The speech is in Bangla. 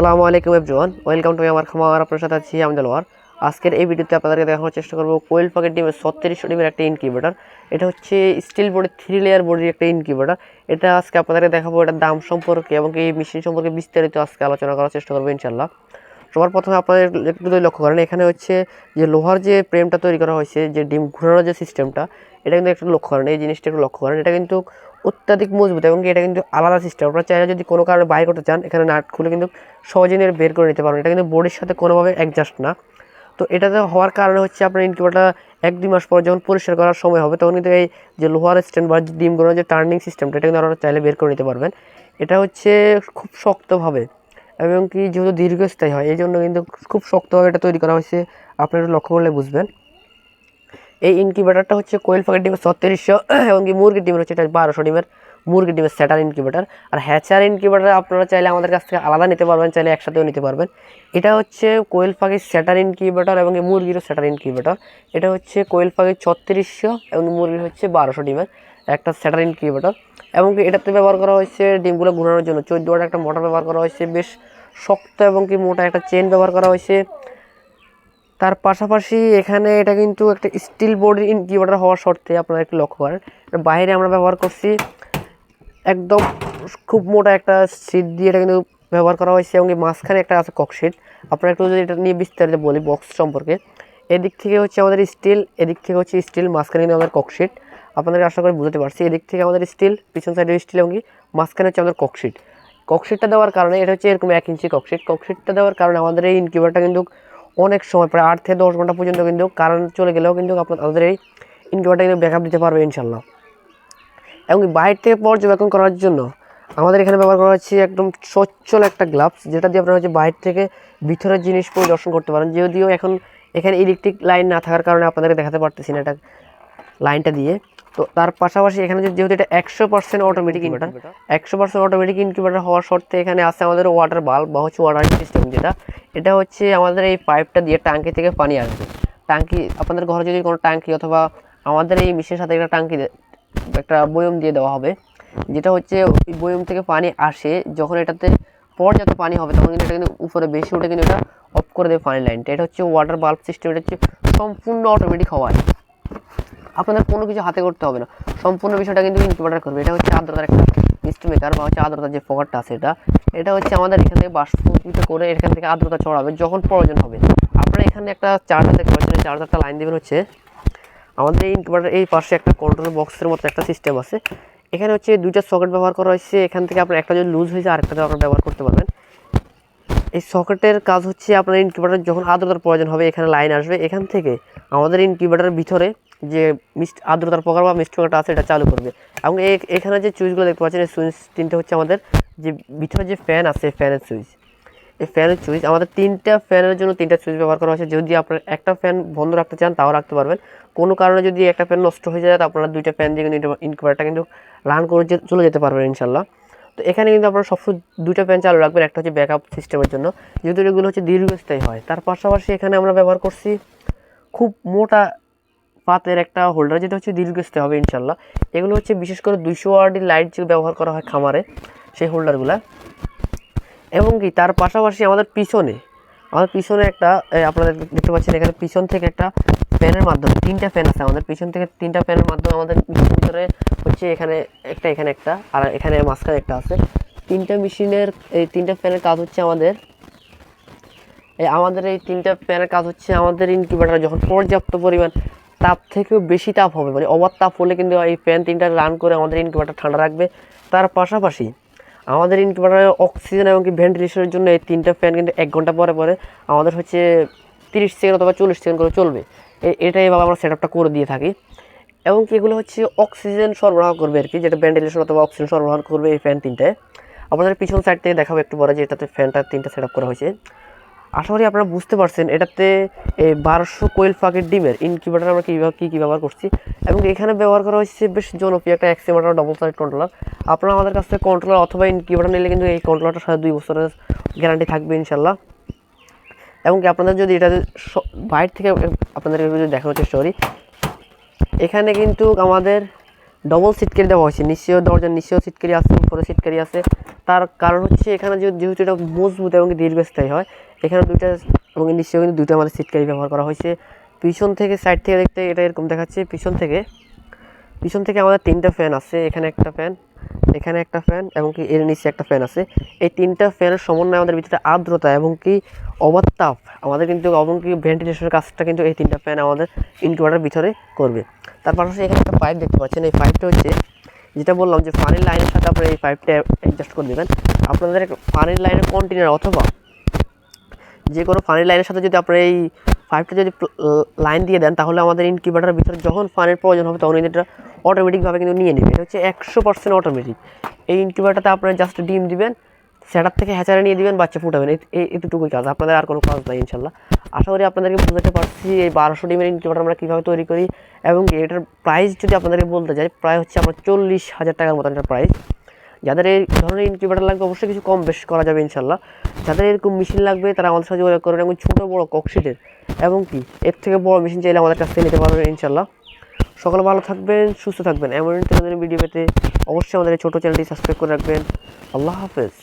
আসসালামু আলাইকুম এভরিওয়ান ওয়েলকাম টু আমার খামার আপনার সাথে আছি আমি দলওয়ার আজকের এই ভিডিওতে আপনাদেরকে দেখানোর চেষ্টা করব কোয়েল পকেট ডিমের ছত্রিশশো ডিমের একটা ইনকিউবেটার এটা হচ্ছে স্টিল বোর্ডের থ্রি লেয়ার বোর্ডের একটা ইনকিউবেটার এটা আজকে আপনাদেরকে দেখাবো এটার দাম সম্পর্কে এবং এই মেশিন সম্পর্কে বিস্তারিত আজকে আলোচনা করার চেষ্টা করব ইনশাল্লাহ সবার প্রথমে আপনাদের একটু যদি লক্ষ্য করেন, এখানে হচ্ছে যে লোহার যে প্রেমটা তৈরি করা হয়েছে, যে ডিম ঘোরানোর যে সিস্টেমটা, এটা কিন্তু একটু লক্ষ্য করেন, এই জিনিসটা একটু লক্ষ্য করেন। এটা কিন্তু অত্যাধিক মজবুত এবং এটা কিন্তু আলাদা সিস্টেম। আপনারা চাইলে যদি কোনো কারণে বাইর করতে চান, এখানে নাট খুলে কিন্তু সহজে নিয়ে বের করে নিতে পারবেন। এটা কিন্তু বোর্ডের সাথে কোনোভাবে অ্যাডজাস্ট না। তো এটাতে হওয়ার কারণে হচ্ছে আপনার ইনকিউবেটার এক দুই মাস পর যখন পরিষ্কার করার সময় হবে, তখন কিন্তু এই যে লোহার স্ট্যান্ড বা ডিম করার যে টার্নিং সিস্টেমটা এটা কিন্তু আপনারা চাইলে বের করে নিতে পারবেন। এটা হচ্ছে খুব শক্তভাবে এবং কি যেহেতু দীর্ঘস্থায়ী হয় এই জন্য কিন্তু খুব শক্তভাবে এটা তৈরি করা হয়েছে। আপনারা লক্ষ্য করলে বুঝবেন। এই ইনকিউবেটারটা হচ্ছে কোয়েল ফাঁকের ডিমের ছত্রিশশো এবং কি মুরগির ডিমের হচ্ছে এটা বারোশো ডিমের, মুরগির ডিমের স্যাটার ইনকিউবেটার। আর হ্যাচার ইনকিউবেটার আপনারা চাইলে আমাদের কাছ থেকে আলাদা নিতে পারবেন, চাইলে একসাথেও নিতে পারবেন। এটা হচ্ছে কোয়েল পাখির স্যাটার ইনকিউবেটার এবং মুরগিরও স্যাটার ইনকিউবেটার। এটা হচ্ছে কোয়েল পাখির ছত্রিশশো এবং মুরগির হচ্ছে বারোশো ডিমের একটা স্যাটার ইনকিউবেটার। এবং এটাতে ব্যবহার করা হয়েছে ডিমগুলো ঘোরানোর জন্য। চোদ্দ একটা মোটর ব্যবহার করা হয়েছে। বেশ শক্ত এবং কি মোটা একটা চেন ব্যবহার করা হয়েছে। তার পাশাপাশি এখানে এটা কিন্তু একটা স্টিল বোর্ডের ইনকিউবেটার হওয়ার শর্তে আপনারা একটু লক্ষ্য করেন। বাইরে আমরা ব্যবহার করছি একদম খুব মোটা একটা সিট দিয়ে এটা কিন্তু ব্যবহার করা হয়েছে এবং মাঝখানে একটা আছে ককশিট আপনারা একটু যদি এটা নিয়ে বিস্তারিত বলি বক্স সম্পর্কে, এদিক থেকে হচ্ছে আমাদের স্টিল এদিক থেকে হচ্ছে স্টিল মাঝখানে কিন্তু আমাদের ককশিট আপনাদের আশা করি বুঝতে পারছি, এদিক থেকে আমাদের স্টিল পিছন সাইডে স্টিল এবং কি মাঝখানে হচ্ছে আমাদের ককশিট ককশিটটা দেওয়ার কারণে, এটা হচ্ছে এরকম এক ইঞ্চি ককশিট। ককশিটটা দেওয়ার কারণে আমাদের এই ইনকিউবেটারটা কিন্তু অনেক সময়, প্রায় আট থেকে দশ ঘণ্টা পর্যন্ত কিন্তু কারেন্ট চলে গেলেও কিন্তু আপনাদের এই ইনকিউবেটার কিন্তু ব্যাকআপ দিতে পারবে ইনশাল্লাহ এবং বাইরে থেকে পর্যবেক্ষণ করার জন্য আমাদের এখানে ব্যবহার করা হচ্ছে একদম সচ্ছল একটা গ্লাভস যেটা দিয়ে আপনারা হচ্ছে বাইরে থেকে ভিতরের জিনিস পরিদর্শন করতে পারেন। যদিও এখন এখানে ইলেকট্রিক লাইন না থাকার কারণে আপনাদেরকে দেখাতে পারতেছি না এটা লাইনটা দিয়ে। তো তার পাশাপাশি এখানে যেহেতু এটা একশো পার্সেন্ট অটোমেটিক ইনভার্টার একশো পার্সেন্ট অটোমেটিক ইনকিউবেটার হওয়ার শর্তে এখানে আছে আমাদের ওয়াটার বাল্ব বা হচ্ছে ওয়াটার সিস্টেম যেটা। এটা হচ্ছে আমাদের এই পাইপটা দিয়ে ট্যাঙ্কি থেকে পানি আসবে। ট্যাঙ্কি আপনাদের ঘরে যদি কোনো ট্যাঙ্কি অথবা আমাদের এই মেশিনের সাথে একটা ট্যাঙ্কি একটা বয়ম দিয়ে দেওয়া হবে যেটা হচ্ছে ওই বয়ম থেকে পানি আসে যখন এটাতে পর্যাপ্ত পানি হবে তখন কিন্তু এটা কিন্তু উপরে বেশি উঠে কিন্তু এটা অফ করে দেবে পানি লাইনটা এটা হচ্ছে ওয়াটার বাল্ব সিস্টেম এটা হচ্ছে সম্পূর্ণ অটোমেটিক হওয়ায় আপনাদের কোনো কিছু হাতে করতে হবে না। সম্পূর্ণ বিষয়টা কিন্তু ইনকিউবেটার করবে। এটা হচ্ছে আর্দ্রতার একটা মিস্ট মেকার বা হচ্ছে আর্দ্রতার যে ফোকারটা আছে এটা। এটা হচ্ছে আমাদের এখান থেকে বাষ্পীভূত করে এখান থেকে আর্দ্রতা চড়াবে যখন প্রয়োজন হবে। আপনারা এখানে একটা চার্জার দেখতে পাচ্ছেন। চার্জারটা লাইন দেবেন হচ্ছে। আমাদের এই ইনকিউবেটার এই পাশে একটা কন্ট্রোল বক্সের মতো একটা সিস্টেম আছে। এখানে হচ্ছে দুইটা সকেট ব্যবহার করা হয়েছে। এখান থেকে আপনার একটা যদি লুজ হয়ে যায়, আরেকটা আপনারা ব্যবহার করতে পারবেন। এই সকেটের কাজ হচ্ছে আপনার ইনকিউবেটার যখন আর্দ্রতার প্রয়োজন হবে, এখানে লাইন আসবে। এখান থেকে আমাদের ইনকিউবেটারের ভিতরে যে মিষ্টি, আর্দ্রতার প্রকার বা মিষ্ট প্রকারটা আছে, এটা চালু করবে। এবং এখানে যে সুইচগুলো দেখতে পাচ্ছেন, এই সুইচ তিনটে হচ্ছে আমাদের যে ভিতরে যে ফ্যান আছে ফ্যানের সুইচ এই ফ্যানের সুইচ আমাদের তিনটা ফ্যানের জন্য তিনটা সুইচ ব্যবহার করা হয়েছে। যদি আপনার একটা ফ্যান বন্ধ রাখতে চান, তাও রাখতে পারবেন। কোনো কারণে যদি একটা ফ্যান নষ্ট হয়ে যায় তো আপনারা দুইটা ফ্যান দিয়ে কিন্তু ইনকিউবেটারটা কিন্তু রান করে চলে যেতে পারবেন ইনশাল্লাহ তো এখানে কিন্তু আপনারা সবসময় দুইটা ফ্যান চালু রাখবেন, একটা হচ্ছে ব্যাকআপ সিস্টেমের জন্য। যেহেতু এগুলো হচ্ছে দীর্ঘস্থায়ী হয়, তার পাশাপাশি এখানে আমরা ব্যবহার করছি খুব মোটা পাতের একটা হোল্ডার যেটা হচ্ছে দীর্ঘস্থায়ী হবে ইনশাল্লাহ এগুলো হচ্ছে বিশেষ করে দুইশো ওয়ার্ডের লাইট যে ব্যবহার করা হয় খামারে সেই হোল্ডারগুলো এবং কি তার পাশাপাশি আমাদের পিছনে আমাদের পিছনে একটা এ, আপনারা দেখতে পাচ্ছেন এখানে পিছন থেকে একটা ফ্যানের মাধ্যমে তিনটা ফ্যান আছে আমাদের পিছন থেকে তিনটা ফ্যানের মাধ্যমে আমাদের ভিতরে হচ্ছে এখানে একটা এখানে একটা আর এখানে মাঝখানে একটা আছে। তিনটা মেশিনের এই তিনটা ফ্যানের কাজ হচ্ছে আমাদের আমাদের এই তিনটা ফ্যানের কাজ হচ্ছে আমাদের ইনকিউবেটার যখন পর্যাপ্ত পরিমাণ তাপ থেকেও বেশি তাপ হবে মানে অবাধ তাপ হলে কিন্তু এই ফ্যান তিনটা রান করে আমাদের ইনকিউবেটার ঠান্ডা রাখবে। তার পাশাপাশি আমাদের ইনকিউবেটারের অক্সিজেন এবং কি ভেন্টিলেশনের জন্য এই তিনটা ফ্যান কিন্তু এক ঘণ্টা পরে পরে আমাদের হচ্ছে তিরিশ সেকেন্ড অথবা চল্লিশ সেকেন্ড করে চলবে। এটাই এভাবে আমরা সেট করে দিয়ে থাকি। এবং কি এগুলো হচ্ছে অক্সিজেন সরবরাহ করবে আর কি, যেটা ভেন্টিলেশন অথবা অক্সিজেন সরবরাহ করবে এই ফ্যান তিনটায়। আপনাদের পিছন সাইড থেকে দেখাবো একটু পরে যে এটাতে ফ্যানটা তিনটা সেট করা হয়েছে। আশা করি আপনারা বুঝতে পারছেন, এটাতে বারোশো কোয়েল ফাঁকের ডিমের ইনকিউবেটার আমরা কীভাবে কী কী ব্যবহার করছি। এবং এখানে ব্যবহার করা হয়েছে বেশ জনপ্রিয় একটা এক্সিমেটার ডবল সাইড কন্ট্রোলার আপনারা আমাদের কাছ থেকে কন্ট্রোলার অথবা ইনকিউবেটার নিলে কিন্তু এই কন্ট্রোলারটার সাথে দুই বছরের গ্যারান্টি থাকবে ইনশাল্লাহ এবং আপনাদের যদি এটা বাইরে থেকে আপনাদের যদি দেখানোর চেষ্টা করি, এখানে কিন্তু আমাদের ডবল সিটকারি দেওয়া হয়েছে। নিচেও দরজার নিচেও সিটকারি আছে, উপরে সিটকারি আছে। তার কারণ হচ্ছে এখানে যেহেতু এটা মজবুত এবং দীর্ঘস্থায়ী হয়, এখানে দুইটা এবং নিশ্চয়ই কিন্তু দুইটা আমাদের সিটকারি ব্যবহার করা হয়েছে। পিছন থেকে সাইড থেকে দেখতে এটা এরকম দেখাচ্ছে। পিছন থেকে পিছন থেকে আমাদের তিনটা ফ্যান আছে। এখানে একটা ফ্যান এখানে একটা ফ্যান এবং কি এর নিচে একটা ফ্যান আছে। এই তিনটা ফ্যানের সমন্বয়ে আমাদের ভিতরে আর্দ্রতা এবং কি অবাধ তাপ আমাদের কিন্তু এবং কি ভেন্টিলেশনের কাজটা কিন্তু এই তিনটা ফ্যান আমাদের ইনকিউবেটার ভিতরে করবে। তার পাশাপাশি এখানে একটা পাইপ দেখতে পাচ্ছেন। এই পাইপটা হচ্ছে যেটা বললাম যে ফানের লাইনের সাথে আপনারা এই পাইপটা অ্যাডজাস্ট করে দেবেন আপনাদের ফানের লাইনের কন্টেনার অথবা যে কোনো ফানের লাইনের সাথে যদি আপনারা এই পাইপটা যদি লাইন দিয়ে দেন, তাহলে আমাদের ইনকিউবেটারের ভিতরে যখন ফানের প্রয়োজন হবে, তখন এটা অটোমেটিকভাবে কিন্তু নিয়ে নেবে। এটা হচ্ছে একশো পার্সেন্ট অটোমেটিক এই ইনকিউবেটারতে আপনারা জাস্ট ডিম দিবেন সেটার থেকে হ্যাচারে নিয়ে দিবেন, বাচ্চা ফুটাবেন। এতটুকুই কাজ। আপনাদের আর কোনো কাজ নাই, ইনশাল্লাহ। আশা করি আপনাদেরকে বুঝাতে পারছি এই বারোশো ডিমের ইনকিউবেটার আমরা কীভাবে তৈরি করি এবং এটার প্রাইস যদি আপনাদেরকে বলতে যাই, প্রায় হচ্ছে আপনার চল্লিশ হাজার টাকার মতন এটার প্রাইস যাদের এই ধরনের ইনকিউবেটার লাগবে, অবশ্যই কিছু কম বেশ করা যাবে, ইনশাল্লাহ। যাদের এরকম মেশিন লাগবে, তারা আমাদের সাথে যোগাযোগ করবেন এবং ছোটো, বড়ো ককশিটের এবং কি, এর থেকে বড় মেশিন চাইলে আমাদের কাছ থেকে নিতে পারবেন, ইনশাল্লাহ। সকলে ভালো থাকবেন, সুস্থ থাকবেন। এমন ভিডিও পেতে অবশ্যই আমাদের ছোটো চ্যানেলটি সাবস্ক্রাইব করে রাখবেন। আল্লাহ হাফেজ।